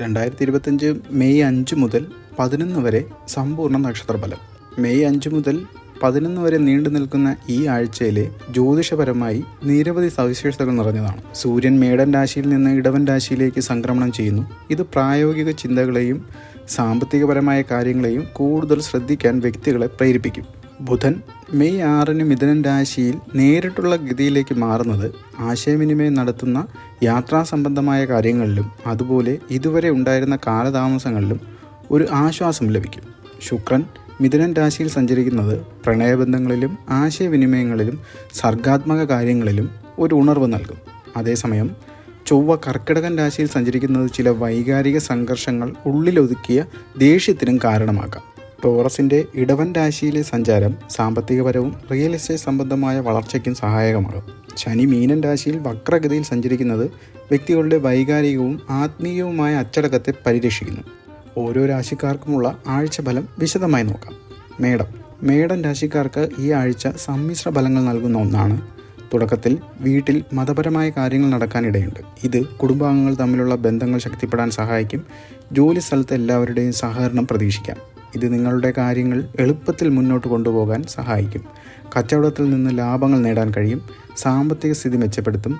രണ്ടായിരത്തി ഇരുപത്തഞ്ച് മെയ് അഞ്ച് മുതൽ പതിനൊന്ന് വരെ സമ്പൂർണ നക്ഷത്രഫലം. മെയ് അഞ്ച് മുതൽ പതിനൊന്ന് വരെ നീണ്ടു നിൽക്കുന്ന ഈ ആഴ്ചയിലെ ജ്യോതിഷപരമായി നിരവധി സവിശേഷതകൾ നിറഞ്ഞതാണ്. സൂര്യൻ മേടൻ രാശിയിൽ നിന്ന് ഇടവൻ രാശിയിലേക്ക് സംക്രമണം ചെയ്യുന്നു. ഇത് പ്രായോഗിക ചിന്തകളെയും സാമ്പത്തികപരമായ കാര്യങ്ങളെയും കൂടുതൽ ശ്രദ്ധിക്കാൻ വ്യക്തികളെ പ്രേരിപ്പിക്കും. ബുധൻ മെയ് ആറിന് മിഥുനൻ രാശിയിൽ നേരിട്ടുള്ള ഗതിയിലേക്ക് മാറുന്നത് ആശയവിനിമയം നടത്തുന്ന യാത്രാ സംബന്ധമായ കാര്യങ്ങളിലും അതുപോലെ ഇതുവരെ ഉണ്ടായിരുന്ന കാലതാമസങ്ങളിലും ഒരു ആശ്വാസം ലഭിക്കും. ശുക്രൻ മിഥുനൻ രാശിയിൽ സഞ്ചരിക്കുന്നത് പ്രണയബന്ധങ്ങളിലും ആശയവിനിമയങ്ങളിലും സർഗാത്മക കാര്യങ്ങളിലും ഒരു ഉണർവ് നൽകും. അതേസമയം ചൊവ്വ കർക്കിടകൻ രാശിയിൽ സഞ്ചരിക്കുന്നത് ചില വൈകാരിക സംഘർഷങ്ങൾ ഉള്ളിലൊതുക്കിയ ദേഷ്യത്തിനും കാരണമാക്കാം ടോറസിന്റെ ഇടവൻ രാശിയിലെ സഞ്ചാരം സാമ്പത്തികപരവും റിയൽ എസ്റ്റേറ്റ് സംബന്ധമായ വളർച്ചയ്ക്കും സഹായകമാകും. ശനി മീനൻ രാശിയിൽ വക്രഗതിയിൽ സഞ്ചരിക്കുന്നത് വ്യക്തികളുടെ വൈകാരികവും ആത്മീയവുമായ അച്ചടക്കത്തെ പരിരക്ഷിക്കുന്നു. ഓരോ രാശിക്കാർക്കുമുള്ള ആഴ്ച ഫലം വിശദമായി നോക്കാം. മേടം. മേടൻ രാശിക്കാർക്ക് ഈ ആഴ്ച സമ്മിശ്ര ഫലങ്ങൾ നൽകുന്ന ഒന്നാണ്. തുടക്കത്തിൽ വീട്ടിൽ മതപരമായ കാര്യങ്ങൾ നടക്കാനിടയുണ്ട്. ഇത് കുടുംബാംഗങ്ങൾ തമ്മിലുള്ള ബന്ധങ്ങൾ ശക്തിപ്പെടാൻ സഹായിക്കും. ജോലി സ്ഥലത്ത് എല്ലാവരുടെയും സഹകരണം പ്രതീക്ഷിക്കാം. ഇത് നിങ്ങളുടെ കാര്യങ്ങൾ എളുപ്പത്തിൽ മുന്നോട്ട് കൊണ്ടുപോകാൻ സഹായിക്കും. കച്ചവടത്തിൽ നിന്ന് ലാഭങ്ങൾ നേടാൻ കഴിയും. സാമ്പത്തിക സ്ഥിതി മെച്ചപ്പെടുത്തും.